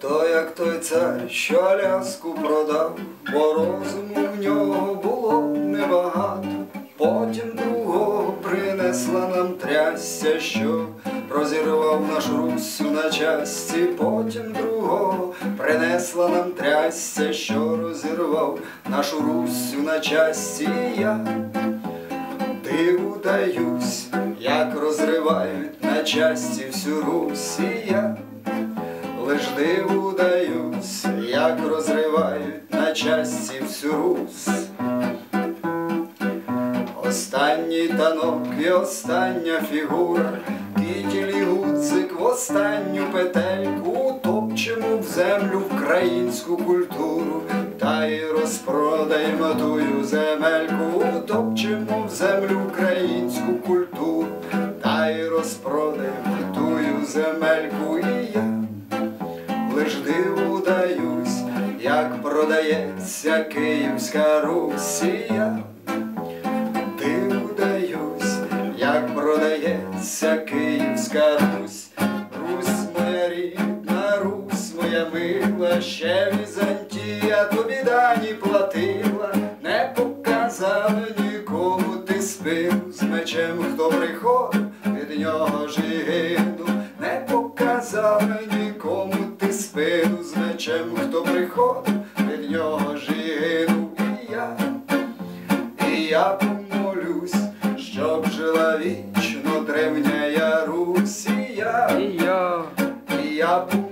той цар, що Аляску продав, бо розуму в нього було небагато. Потім другого принесла нам трясся, що розірвав наш Руссю на часті. Потім другого принесла нам трясся, що розірвав нашу Руссю на часті. Я диву даюсь, як розривають на часті всю Русь. Лиш диву даюсь, як розривають на часті всю Русь. Останній танок і остання фігура, кітілі гудзик в останню петельку, топчемо в землю українську культуру, та й розпродаємо тую земельку, топчемо в землю українську культуру, лиш диву даюсь, як продається Київська Русія. Диву даюсь, як продається Київська Русь, Русь моя рідна, Русь моя мила, ще Візантія тобі дані платила, не показала нікому ти спину з мечем, хто приходив, від нього ж і гинув, не показала нікому спину з мечем, хто приходив, від нього ж і гинув, і я. І я помолюсь, щоб жила вічно древня Русія. І я. І я помолюсь,